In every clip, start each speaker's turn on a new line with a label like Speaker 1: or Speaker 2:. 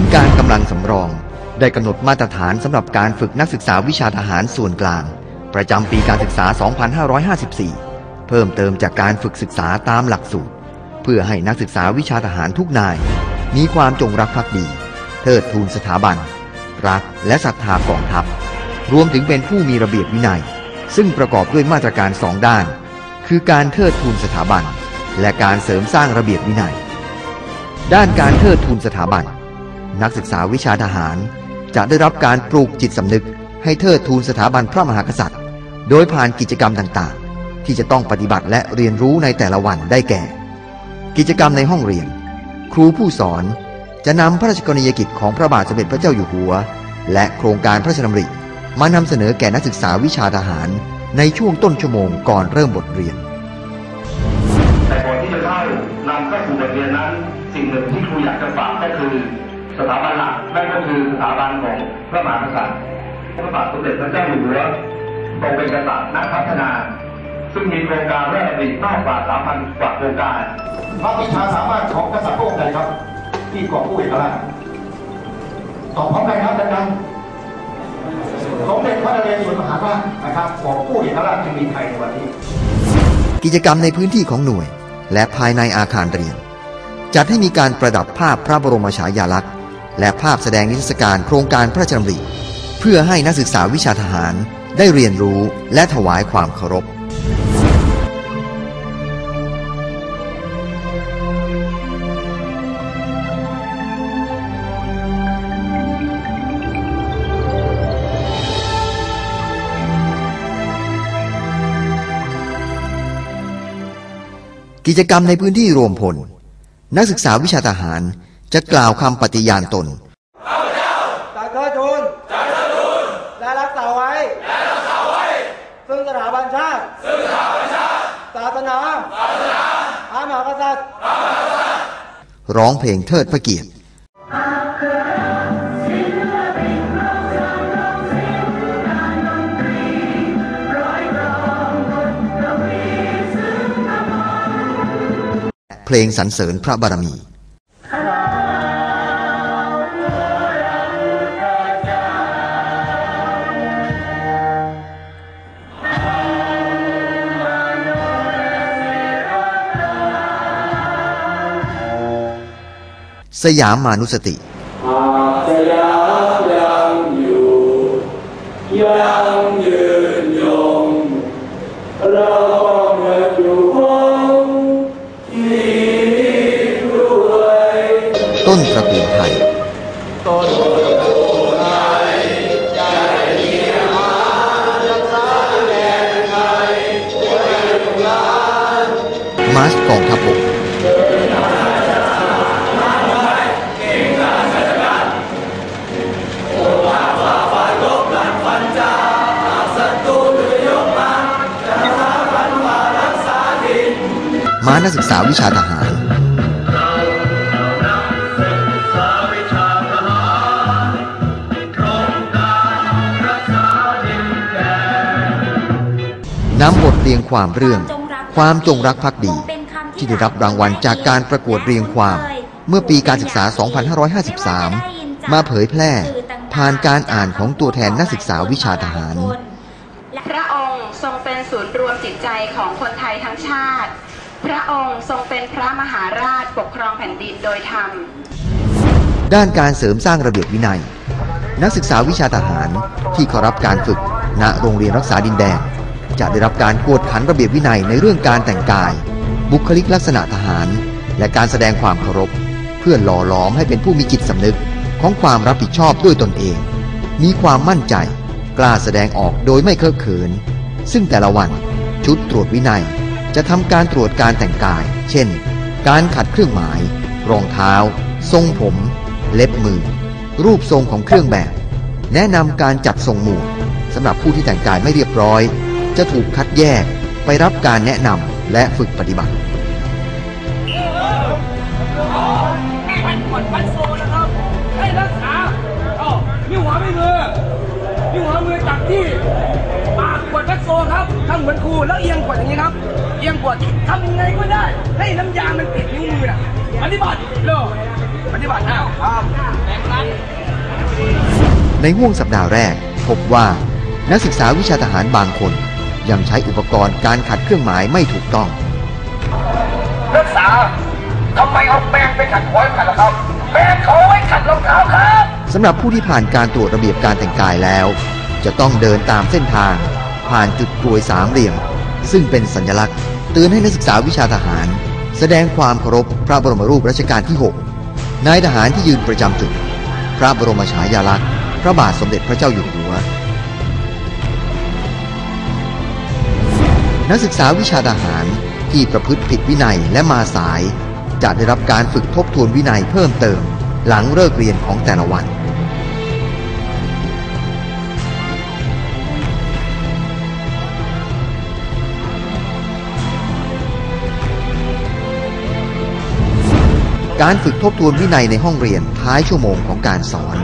Speaker 1: นย์การกำลังสำรอง ได้กำหนดมาตรฐานสำหรับการฝึกนักศึกษาวิชาทหารส่วนกลาง ประจำปีการศึกษา 2554 เพิ่มเติมจากการฝึกศึกษาตามหลักสูตร เพื่อให้นักศึกษาวิชาทหารทุกนาย มีความจงรักภักดี เทิดทูนสถาบัน รักและศรัทธากองทัพ รวมถึงเป็นผู้มีระเบียบวินัย ซึ่งประกอบด้วยมาตรการสองด้าน คือการเทิดทูนสถาบัน และการเสริมสร้างระเบียบวินัย ด้านการเทิดทูนสถาบัน นักศึกษาวิชาทหาร จะได้รับการปลูกจิตสำนึก ให้เทิดทูนสถาบันพระมหากษัตริย์ โดยผ่านกิจกรรมต่างๆ ที่จะต้องปฏิบัติและเรียนรู้ในแต่ละวันได้แก่ กิจกรรมในห้องเรียน ครูผู้สอนจะนำพระราชกรณียกิจของพระบาทสมเด็จพระเจ้าอยู่หัว และโครงการพระราชดำริมานำเสนอแก่นักศึกษาวิชาทหารในช่วงต้นชั่วโมงก่อนเริ่มบทเรียน
Speaker 2: แต่ก่อนที่จะเข้านำเข้าสู่บทเรียนนั้น สิ่งหนึ่งที่ครูอยากจะฝากก็คือ สถาบันหลักนั่นก็คือสถาบันของพระมหากษัตริย์พระบาทสมเด็จพระเจ้าอยู่หัวทรงเป็นกษัตริย์นักพัฒนา ซึ่งมีโครงการแรกดีมากกว่า3,000กว่าโครงการ
Speaker 3: พระวิชาสามารถของกษัตริย์พระองค์ใดครับ ที่กอบกู้เอกราชตอบพร้อมกันครับดังๆสมเด็จพระนเรศวรมหาราชนะครับกอบกู้เอกราชจึงมีไทยในวันนี้
Speaker 1: กิจกรรมในพื้นที่ของหน่วย และภายในอาคารเรียน จัดให้มีการประดับภาพพระบรมฉายาลักษณ์ และภาพแสดงนิทรรศการโครงการพระราชดำริ เพื่อให้นักศึกษาวิชาทหารได้เรียนรู้และถวายความเคารพ กิจกรรมในพื้นที่รวมพล นักศึกษาวิชาทหาร จะกล่าวคำปฏิญาณตน
Speaker 4: จะเทิดทูนจะเทิดทูนและรักษาไว้และรักษาไว้ ซึ่งสถาบันชาติ ซึ่งสถาบันชาติ ศาสนา ศาสนาพระมหากษัตริย์
Speaker 1: ร้องเพลงเทิดพระเกียรติเพลงสรรเสริญพระบารมี สยามมานุสติ
Speaker 5: หากสยามยังอยู่ยัง ม้านั
Speaker 1: กศึกษาวิชาทหาร น้ำบทเรียงความเรื่อง ความจงรักภักดี ที่ได้รับรางวัลจากการประกวดเรียงความ เมื่อปีการศึกษา 2553 มาเผยแพร่ ผ่านการอ่านของตัวแทนนักศึกษาวิชาทหาร
Speaker 6: พระองค์ทรงเป็นศูนย์รวมจิตใจของคนไทยทั้งชาติ พระองค์ทรงเป็นพระมหาราชปกครองแผ่นดินโดยธรรม
Speaker 1: ด้านการเสริมสร้างระเบียบวินัย นักศึกษาวิชาทหารที่เข้ารับการฝึกณโรงเรียนรักษาดินแดน จะได้รับการกวดขันระเบียบวินัยในเรื่องการแต่งกาย บุคลิกลักษณะทหาร และการแสดงความเคารพ เพื่อหล่อหลอมให้เป็นผู้มีจิตสำนึกของความรับผิดชอบด้วยตนเอง มีความมั่นใจ กล้าแสดงออกโดยไม่เคอะเขิน ซึ่งแต่ละวันชุดตรวจวินัย จะทำการตรวจการแต่งกาย เช่น การขัดเครื่องหมาย รองเท้า ทรงผม เล็บมือ รูปทรงของเครื่องแบบ แนะนำการจัดทรงหมู่สำหรับผู้ที่แต่งกายไม่เรียบร้อย จะถูกคัดแยกไปรับการแนะนำและฝึกปฏิบัติา
Speaker 7: กกดบันโซครับทำเหมือนครูแล้วเอียงกดอย่างนี้ครับ เอียงกดทำยังไงก็ได้ ให้น้ำยามันติดนิ้วมือน่ะปฏิบัติเร็วปฏิบัติแล้วครับแบ่งกัน
Speaker 1: ในห่วงสัปดาห์แรก พบว่า นักศึกษาวิชาทหารบางคน ยังใช้อุปกรณ์การขัดเครื่องหมายไม่ถูกต้อง
Speaker 2: นักศึกษาทำไมเอาแป้งไปขัดหัวขัดล่ะครับแป้งเขาไว้ขัดรองเท้าครับ
Speaker 1: สำหรับผู้ที่ผ่านการตรวจระเบียบการแต่งกายแล้ว จะต้องเดินตามเส้นทาง ผ่านจุดกลวยสามเหลี่ยม ซึ่งเป็นสัญลักษณ์ เตือนให้นักศึกษาวิชาทหาร แสดงความเคารพพระบรมรูปรัชกาลที่ 6 นายทหารที่ยืนประจำจุด พระบรมฉายาลักษณ์ พระบาทสมเด็จพระเจ้าอยู่หัว นักศึกษาวิชาทหารที่ประพฤติผิดวินัยและมาสาย จะได้รับการฝึกทบทวนวินัยเพิ่มเติม หลังเลิกเรียนของแต่ละวัน การฝึกทบทวนวินัยในห้องเรียนท้ายชั่วโมงของการสอน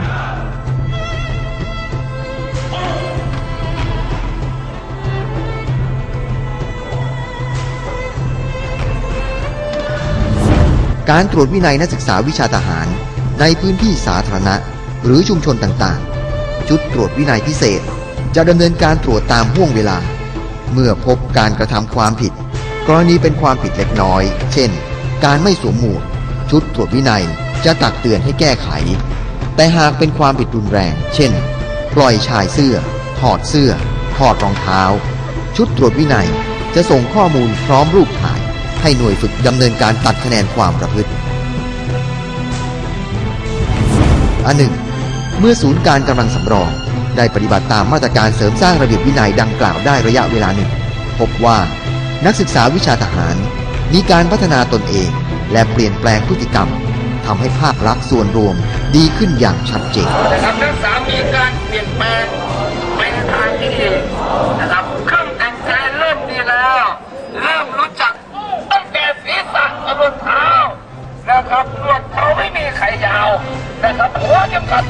Speaker 1: การตรวจวินัยนักศึกษาวิชาทหารในพื้นที่สาธารณะ หรือชุมชนต่างๆ ชุดตรวจวินัยพิเศษ จะดำเนินการตรวจตามห่วงเวลา เมื่อพบการกระทำความผิด กรณีเป็นความผิดเล็กน้อย เช่น การไม่สวมหมวก ชุดตรวจวินัยจะตักเตือนให้แก้ไข แต่หากเป็นความผิดรุนแรง เช่น ปล่อยชายเสื้อ ถอดเสื้อ ถอดรองเท้า ชุดตรวจวินัยจะส่งข้อมูลพร้อมรูปถ่าย ให้หน่วยฝึกดำเนินการตัดคะแนนความประพฤติอันหนึ่ง เมื่อศูนย์การกำลังสำรอง ได้ปฏิบัติตามมาตรการเสริมสร้างระเบียบวินัยดังกล่าวได้ระยะเวลาหนึ่ง พบว่านักศึกษาวิชาทหาร มีการพัฒนาตนเอง และเปลี่ยนแปลงพฤติกรรมทำให้ภาพลักษณ์ส่วนรวมดีขึ้นอย่างชัดเจน
Speaker 2: นะครับนักศึกษามีการเปลี่ยนแปลงไปในทางที่ดีนะครับเครื่องแต่งกายเริ่มดีแล้ว เริ่มรู้จักตั้งแต่ศีรษะจนเท้านะครับหนวดเขาไม่มีไขยาวนะครับหัวยังขัด